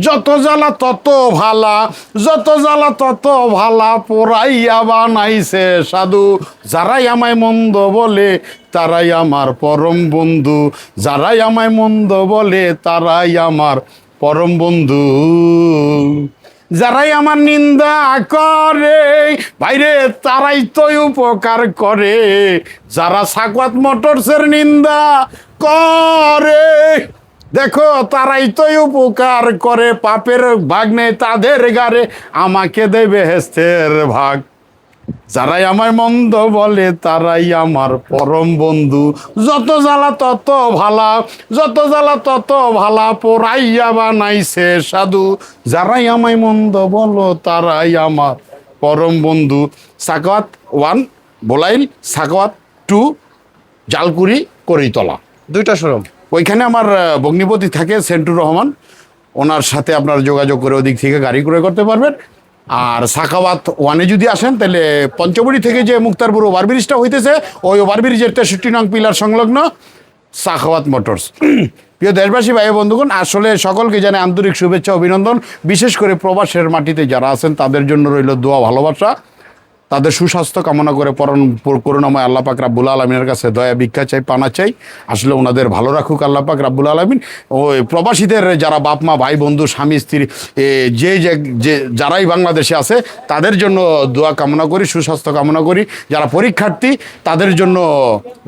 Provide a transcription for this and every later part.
যত জ্বালা তত ভালা, যত জ্বালা তত ভালা পোড়াইয়া বানাইছে সাধু। যারাই আমায় মন্দ বলে, তারাই আমার পরম বন্ধু। যারাই আমায় মন্দ বলে, তারাই আমার পরম বন্ধু। যারাই আমার নিন্দা করে, ভাইরে, তারাই তো উপকার করে। যারা সাকওয়াত মোটরসের নিন্দা করে দেখো, তারাই তো উপকার করে। পাপের ভাগ নেই, তাদের গারে আমাকে দেবে হেস্তের ভাগ। যারাই আমায় মন্দ বলে, তারাই আমার পরম বন্ধু। যত জ্বালা, তত ভালা। যত জ্বালা, তত ভালা, পোড়াইয়া বানাইছে সাধু। যারাই আমায় মন্দ বলো, তারাই আমার পরম বন্ধু। Sakwat one, Bolail Sakwat two, Jalkuri, Karitala. দুইটা শোরুম। ওইখানে আমার ভগ্নিপতি থাকে সেন্টুর রহমান। ওনার সাথে আপনার যোগাযোগ করে ওদিক থেকে গাড়ি ক্রয় করতে পারবেন। আর সাখাওয়াত ওয়ানে যদি আসেন, তাহলে পঞ্চবড়ি থেকে যে মুক্তারপুর ওভারব্রিজটা হইতেছে, ওই ওভারব্রিজের তেষট্টি নং পিলার সংলগ্ন সাখাওয়াত মোটরস। প্রিয় দেশবাসী, ভাই বন্ধুগণ, আসলে সকলকে জানে আন্তরিক শুভেচ্ছা, অভিনন্দন। বিশেষ করে প্রবাসের মাটিতে যারা আছেন, তাদের জন্য রইল দোয়া, ভালোবাসা। তাদের সুস্বাস্থ্য কামনা করে পরম পর- করুণাময় আল্লাহ পাক রাব্বুল আলমিনের কাছে দয়া, ভিক্ষা চাই, পানা চাই। আসলে ওনাদের ভালো রাখুক আল্লাহ পাক রাব্বুল আলমিন। ওই প্রবাসীদের যারা বাপ, মা, ভাই, বন্ধু, স্বামী, স্ত্রী যে যে যারাই বাংলাদেশে আছে, তাদের জন্য দোয়া কামনা করি, সুস্বাস্থ্য কামনা করি। যারা পরীক্ষার্থী, তাদের জন্য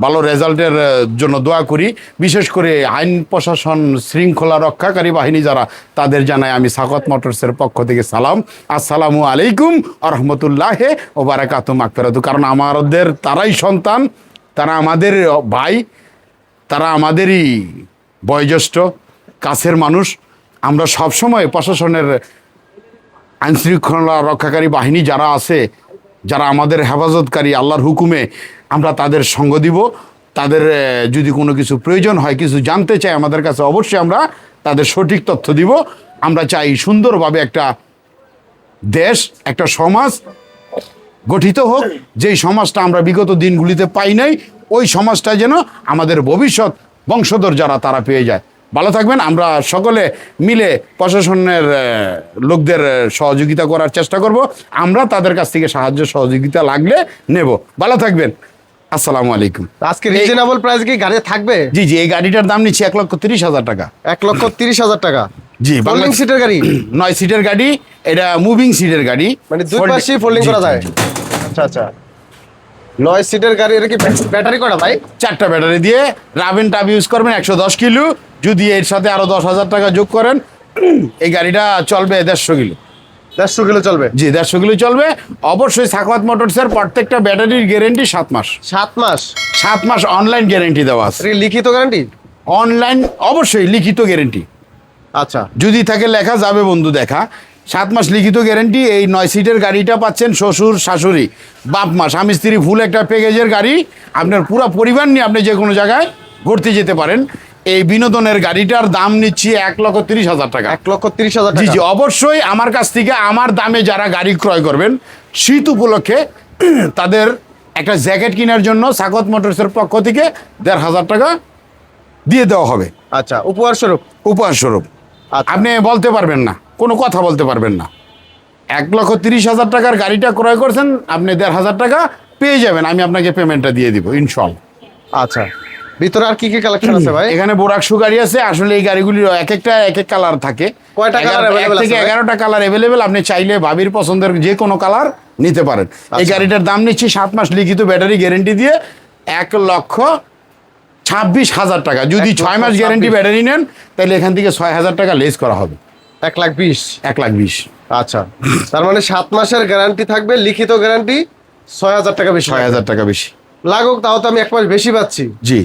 ভালো রেজাল্টের জন্য দোয়া করি। বিশেষ করে আইন প্রশাসন শৃঙ্খলা রক্ষাকারী বাহিনী যারা, তাদের জানায় আমি সাকত মোটরসের পক্ষ থেকে সালাম। আসসালামু আলাইকুম আরহামতুল্লাহ ও বারাকাতু মাকফেরাতু কারণ আমাদের তারাই সন্তান, তারা আমাদের ভাই, তারা আমাদেরই বয়োজ্যেষ্ঠ, কাছের মানুষ। আমরা সবসময় প্রশাসনের আইনশৃঙ্খলা রক্ষাকারী বাহিনী যারা আছে, যারা আমাদের হেফাজতকারী, আল্লাহর হুকুমে আমরা তাদের সঙ্গ দিব। তাদের যদি কোনো কিছু প্রয়োজন হয়, কিছু জানতে চাই আমাদের কাছে, অবশ্যই আমরা তাদের সঠিক তথ্য দিব। আমরা চাই সুন্দরভাবে একটা দেশ, একটা সমাজ গঠিত হোক যেই সমাজটা আমরা বিগত দিনগুলিতে পাই নাই ওই সমাজটা যেন আমাদের ভবিষ্যৎ বংশধর যারা তারা পেয়ে যায়। ভালো থাকবেন আমরা সকলে মিলে প্রশাসনের লোকদের সহযোগিতা করার চেষ্টা করব। আমরা তাদের কাছ থেকে সাহায্য সহযোগিতা লাগলে নেব। ভালো থাকবেন। আসসালামু আলাইকুম। আজকে রিজনেবল প্রাইস কি গাড়ি থাকবে? জি জি এই গাড়িটার দাম নিচ্ছি এক লক্ষ তিরিশ হাজার টাকা। এক লক্ষ তিরিশ হাজার টাকা। জি ফোল্ডিং সিটের গাড়ি? নয় সিটের গাড়ি এটা মুভিং সিটের গাড়ি। মানে দুই পাশেই ফোল্ডিং করা যায়? আচ্ছা আচ্ছা। নয় সিটের গাড়ি এটা কি ব্যাটারি করা ভাই? চারটা ব্যাটারি দিয়ে রাবেন টাব ইউজ করবেন একশো দশ কিলো। যদি এর সাথে আরও দশ হাজার টাকা যোগ করেন এই গাড়িটা চলবে দেড়শো কিলো। দেড়শো কিলো চলবে? জি দেড়শো কিলো চলবে। অবশ্যই সাকওয়াত মোটরসের প্রত্যেকটা ব্যাটারির গ্যারেন্টি সাত মাস। সাত মাস? সাত মাস অনলাইন গ্যারেন্টি দেওয়া আছে। লিখিত গ্যারান্টি অনলাইন অবশ্যই লিখিত গ্যারেন্টি আচ্ছা। যদি থাকে লেখা যাবে বন্ধু দেখা। সাত মাস লিখিত গ্যারেন্টি এই নয় সিটের গাড়িটা পাচ্ছেন শ্বশুর শাশুড়ি। বাপ মা স্বামী স্ত্রী ফুল একটা প্যাকেজের গাড়ি। আপনার পুরো পরিবার নিয়ে আপনি যে কোনো জায়গায় ঘুরতে যেতে পারেন। এই বিনোদনের গাড়িটার দাম নিচ্ছি এক লক্ষ তিরিশ হাজার টাকা। এক লক্ষ তিরিশ হাজার জি জি অবশ্যই আমার কাছ থেকে আমার দামে যারা গাড়ি ক্রয় করবেন শীত উপলক্ষে তাদের একটা জ্যাকেট কেনার জন্য সাকত মোটরসের পক্ষ থেকে দেড় হাজার টাকা দিয়ে দেওয়া হবে। আচ্ছা উপহার স্বরূপ উপহার স্বরূপ। আপনি বলতে পারবেন না কোনো কথা বলতে পারবেন না। এক লক্ষ তিরিশ হাজার টাকার গাড়িটা ক্রয় করছেন আপনি দেড় হাজার টাকা পেয়ে যাবেন আমি আপনাকে পেমেন্টটা দিয়ে দিব ইনশাল আচ্ছা ভিতরে আর কি কি কালেকশন আছে ভাই? এখানে বোরাকশু গাড়ি আছে আসলে এই গাড়িগুলির এক একটা এক এক কালার থাকে। কয়টা এগারোটা- থেকে আছে ভাই? এগারোটা কালার অ্যাভেলেবেল আপনি চাইলে ভাবির পছন্দের যে কোনো কালার নিতে পারেন। এই আচ্ছা। গাড়িটার দাম নিচ্ছি সাত মাস লিখিত ব্যাটারি গ্যারেন্টি দিয়ে এক লক্ষ ছাব্বিশ হাজার টাকা। যদি ছয় মাস গ্যারেন্টি 26 ব্যাটারি নেন তাহলে এখান থেকে ছয় হাজার টাকা লেস করা হবে। এক লাখ বিশ। এক লাখ বিশ। আচ্ছা। তার মানে সাত মাসের গ্যারান্টি থাকবে লিখিত গ্যারান্টি ছয় হাজার টাকা বেশি। ছয় হাজার টাকা বেশি। লাগুক তাও তো আমি এক মাস বেশি পাচ্ছি। জি।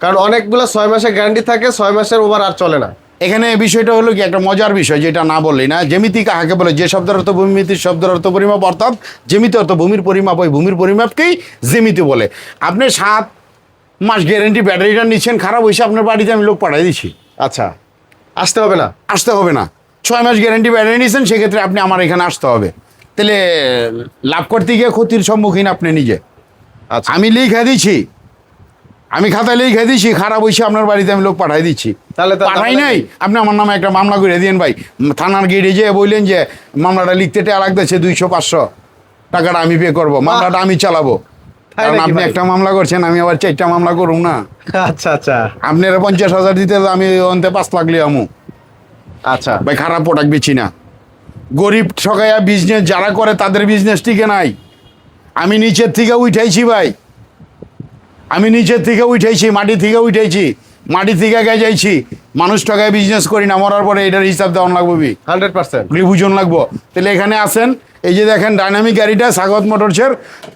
কারণ অনেকগুলো ছয় মাসের গ্যারান্টি থাকে ছয় মাসের ওভার আর চলে না। এখানে বিষয়টা হলো কি একটা মজার বিষয় যেটা না বললেই না জেমিতি কাহাকে বলে যে শব্দের অর্থ ভূমিমিতির শব্দের অর্থ পরিমাপ অর্থাৎ জেমিতি অর্থ ভূমির পরিমাপ ওই ভূমির পরিমাপকেই জেমিতি বলে। আপনি সাত মাস গ্যারেন্টি ব্যাটারিটা নিচ্ছেন খারাপ হয়েছে আপনার বাড়িতে আমি লোক পাঠিয়ে দিচ্ছি আচ্ছা আসতে হবে না? আসতে হবে না। ছয় মাস গ্যারেন্টি ব্যাটারি নিচ্ছেন সেক্ষেত্রে আপনি আমার এখানে আসতে হবে। তাহলে লাভ করতে গিয়ে ক্ষতির সম্মুখীন আপনি নিজে। আচ্ছা। আমি লিখে দিচ্ছি আমি খাতায় লিখে দিচ্ছি খারাপ হয়েছে আপনার বাড়িতে আমি লোক পাঠাই দিচ্ছি তাহলে তো- পাঠাই নাই। আপনি আমার নামে একটা মামলা করে দিন ভাই। থানার গেটে যেয়ে বললেন যে মামলাটা লিখতে টাকা লাগতেছে দুইশো পাঁচশো। টাকাটা আমি পে করব। মামলাটা আমি চালাবো। কারণ আপনি একটা মামলা করছেন আমি আবার চারটা মামলা করুম না। আচ্ছা আচ্ছা। আপনারা পঞ্চাশ হাজার দিতে আমি অন্তে পাঁচ লাখ লিয়ে আমু। আচ্ছা। ভাই খারাপ প্রোডাক্ট বেচি না। গরিব ঠকাইয়া বিজনেস যারা করে তাদের বিজনেস টিকে নাই। আমি নিচের থেকে উঠাইছি ভাই। আমি নিচের থেকে উঠাইছি মাটি থেকে উঠাইছি। মাটি থেকে গেজাইছি মানুষ ঠকায় বিজনেস করি না মরার পরে এটার হিসাব দেওয়া লাগবো হান্ড্রেড পার্সেন্ট। বুঝন লাগবো। তাহলে এখানে আসেন এই যে দেখেন ডাইনামিক গাড়িটা স্বাগত মোটরসের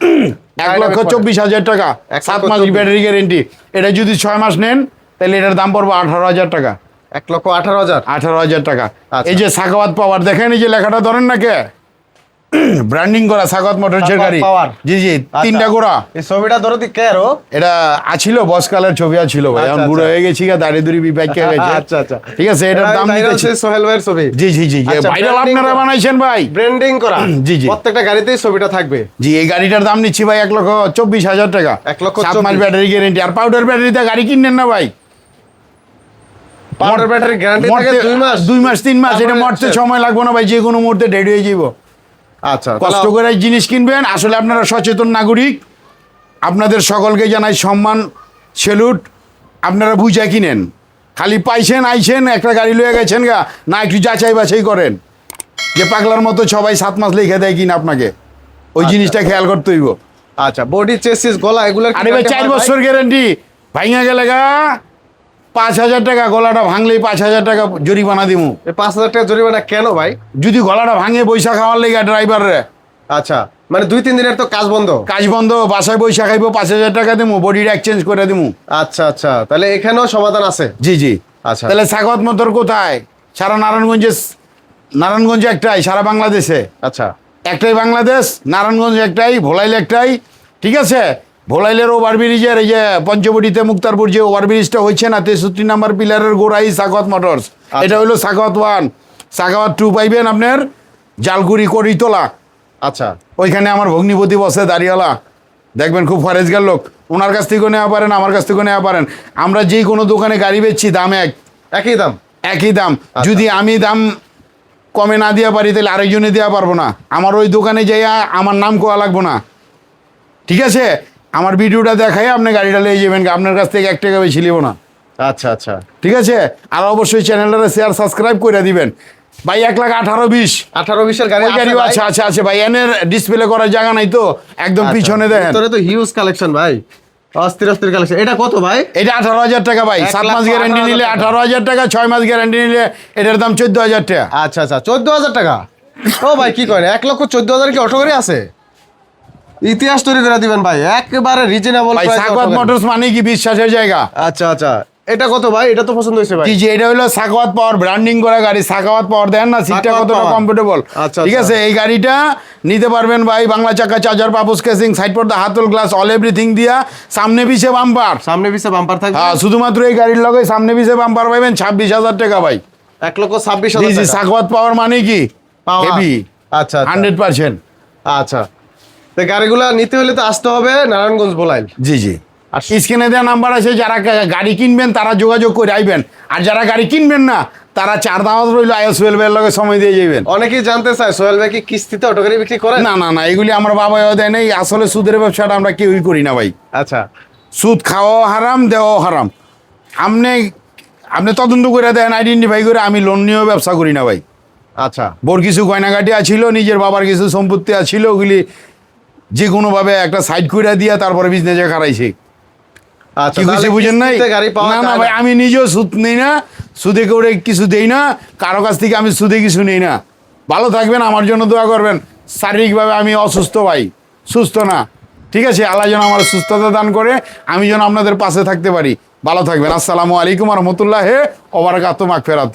এক লক্ষ চব্বিশ হাজার টাকা সাত মাস ব্যাটারি গ্যারেন্টি। এটা যদি ছয় মাস নেন তাহলে এটার দাম পড়ব আঠারো হাজার টাকা। এক লক্ষ আঠারো হাজার। আঠারো হাজার টাকা। আচ্ছা। এই যে সাখাওয়াত পাওয়ার দেখেন এই যে লেখাটা ধরেন না কে? ব্র্যান্ডিং করা সাখাওয়াত মোটরসের গাড়ি জি জি আচ্ছা। তিনটা গোড়া এই ছবিটা ধরো কে আরও এটা আছিল বসকালের ছবি আছিল ভাই। আচ্ছা, এখন বুড়ো আচ্ছা। হয়ে গেছি গা দাড়ি দুড়ি বিপাক গেছে। আচ্ছা আচ্ছা। ঠিক আছে এটার দাম নিতেছি সোহেল ভাইয়ের ছবি। জি জি জি ভাইরাল আপনারা বানাইছেন ভাই। ব্র্যান্ডিং করা। জি, জি। প্রত্যেকটা গাড়িতেই ছবিটা থাকবে। জি এই গাড়িটার দাম নিচ্ছি ভাই এক লক্ষ চব্বিশ হাজার টাকা। এক লক্ষ সাত মাস ব্যাটারি গ্যারেন্টি। আর পাউডার ব্যাটারিতে গাড়ি কিনেন না ভাই? পাউডার ব্যাটারি গ্যারান্টি থাকে মরতে- দুই মাস। দুই মাস তিন মাস। এটা মরতে সময় লাগবে না ভাই যে কোনো মুহূর্তে রেডি হয়ে যাব আচ্ছা কষ্ট করে জিনিস কিনবেন। আসলে আপনারা সচেতন নাগরিক। আপনাদের সকলকে জানাই সম্মান সেলুট। আপনারা বুঝা কিনেন। খালি পাইছেন আইছেন একটা গাড়ি লয়ে গেছেন গা না একটু যাচাই বাছাই করেন। যে পাগলার মতো সবাই সাত মাস লিখে দেয় কিনা আপনাকে। ওই জিনিসটা খেয়াল করতে হইব। আচ্ছা বডি চেসিস গলা এগুলো আরে ভাই চার বছর গ্যারেন্টি ভাঙা গেলে গা পাঁচ হাজার টাকা গলাটা ভাঙলেই পাঁচ হাজার টাকা জরিমানা দিমু। পাঁচ হাজার টাকা জরিমানা কেন ভাই? যদি গলাটা ভাঙে বৈশা খাওয়ার লেগে ড্রাইভারে আচ্ছা মানে দুই তিন দিনের তো কাজ বন্ধ? কাজ বন্ধ বাসায় বৈশা খাইবো পাঁচ হাজার টাকা দিমু বডিটা এক্সচেঞ্জ করে দিমু। আচ্ছা আচ্ছা তাহলে এখানেও সমাধান আছে? জি জি। আচ্ছা। তাহলে সাগত মোটর কোথায়? সারা নারায়ণগঞ্জে নারায়ণগঞ্জে একটাই সারা বাংলাদেশে। আচ্ছা। একটাই বাংলাদেশ নারায়ণগঞ্জ একটাই ভোলাইল একটাই ঠিক আছে? ভোলাইলের ওভার ব্রিজের এই যে পঞ্চবটিতে মুক্তারপুর যে ওভার ব্রিজটা হচ্ছে না তেষট্টি নাম্বার পিলারের গোড়াই সাগত মোটরস। এটা হলো সাগত ওয়ান। সাগত টু পাইবেন আপনার জালগুড়ি করিতলা। আচ্ছা। ওইখানে আমার ভগ্নিপতি বসে দাঁড়িয়ালা। দেখবেন খুব ফরেজগার লোক। ওনার কাছ থেকেও নেওয়া পারেন আমার কাছ থেকেও নেওয়া পারেন। আমরা যেই কোনো দোকানে গাড়ি বেচছি দাম এক। একই দাম? একই দাম। যদি আমি দাম কমে না দেওয়া পারি তাহলে আরেকজনে দেওয়া পারব না। আমার ওই দোকানে যাইয়া আমার নাম কোয়া লাগবো না। ঠিক আছে? আমার ভিডিওটা দেখাই আপনি গাড়িটা নিয়ে যাবেন আপনার কাছ থেকে এক টাকা বেশি নিব না। আচ্ছা আচ্ছা। ঠিক আছে? আর অবশ্যই চ্যানেলটা শেয়ার সাবস্ক্রাইব করে দিবেন। ভাই এক লাখ আঠারো বিশ। আঠারো বিশের গাড়ি গাড়িও আছে আছে আছে ভাই এনের ডিসপ্লে করার জায়গা নাই তো একদম আচ্ছা, পিছনে দেখেন। তো হিউজ কালেকশন ভাই। অস্থির অস্থির কালেকশন এটা কত ভাই? এটা আঠারো হাজার টাকা ভাই সাত মাস গ্যারান্টি নিলে আঠারো হাজার টাকা ছয় মাস গ্যারান্টি নিলে এটার দাম চোদ্দ হাজার টাকা। আচ্ছা আচ্ছা চোদ্দ হাজার টাকা? ও ভাই কি করে এক লক্ষ চোদ্দ হাজার কি অটো করে আছে? ইতিহাস তৈরি করে দিবেন ভাই একেবারে রিজনেবল ভাই সাকওয়াত মোটরস মানে কি বিশ্বাসের জায়গা? আচ্ছা আচ্ছা এটা কত ভাই? এটা তো পছন্দ হয়েছে ভাই। জি এটা হলো সাকাওয়াত পাওয়ার ব্র্যান্ডিং করা গাড়ি। সাকাওয়াত পাওয়ার দেন না সিটটা কতটা কমফোর্টেবল আচ্ছা, ঠিক আচ্ছা। আছে এই গাড়িটা নিতে পারবেন ভাই বাংলা চাকা চার্জার পাপোস কেসিং সাইড পর্দা হাতল গ্লাস অল এভরিথিং দিয়া সামনে পিছে বাম্পার সামনে পিছে বাম্পার থাকবে? হ্যাঁ শুধুমাত্র এই গাড়ির লগে সামনে পিছে বাম্পার পাইবেন ছাব্বিশ হাজার টাকা ভাই। এক লক্ষ ছাব্বিশ হাজার জি টাকা। পাওয়ার মানে কি। হেভি আচ্ছা আচ্ছা। হান্ড্রেড পার্সেন্ট আচ্ছা। তো গাড়িগুলো নিতে হলে তো আসতে হবে নারায়ণগঞ্জ বোলাইল। জি জি। আর স্ক্রিনে দেওয়া নাম্বার আছে যারা গাড়ি কিনবেন তারা যোগাযোগ করে আইবেন। আর যারা গাড়ি কিনবেন না তারা চার দাওয়াত রইল আইএস ওয়েলভের লগে সময় দিয়ে যাবেন অনেকেই জানতে চায় সোহেল ভাই কি কিস্তিতে অটো গাড়ি বিক্রি করে? না না না এগুলি আমার বাবাও দেয় নাই। আসলে সুদের ব্যবসাটা আমরা কেউই করি না ভাই। আচ্ছা। সুদ খাওয়াও হারাম দেওয়াও হারাম। আপনি আপনি তদন্ত করে দেন আইডেন্টিফাই করে আমি লোন নিয়েও ব্যবসা করি না ভাই। আচ্ছা। বোর কিছু গয়নাগাটি আছিল নিজের বাবার কিছু সম্পত্তি আছিল ওগুলি যে কোনোভাবে একটা সাইড করে দিয়ে তারপরে বিজনেসে খারাইছি আচ্ছা কি কিছু বুঝেন নাই? না না ভাই আমি নিজেও সুদ নেই না সুদে করে কিছু দেই না কারও কাছ থেকে আমি সুদে কিছু নেই না। ভালো থাকবেন আমার জন্য দোয়া করবেন। শারীরিকভাবে আমি অসুস্থ ভাই সুস্থ না। ঠিক আছে আল্লাহ যেন আমার সুস্থতা দান করে আমি যেন আপনাদের পাশে থাকতে পারি। ভালো থাকবেন আসসালামু আলাইকুম রহমতুল্লাহ ওবরাকাত মাগ ফেরাত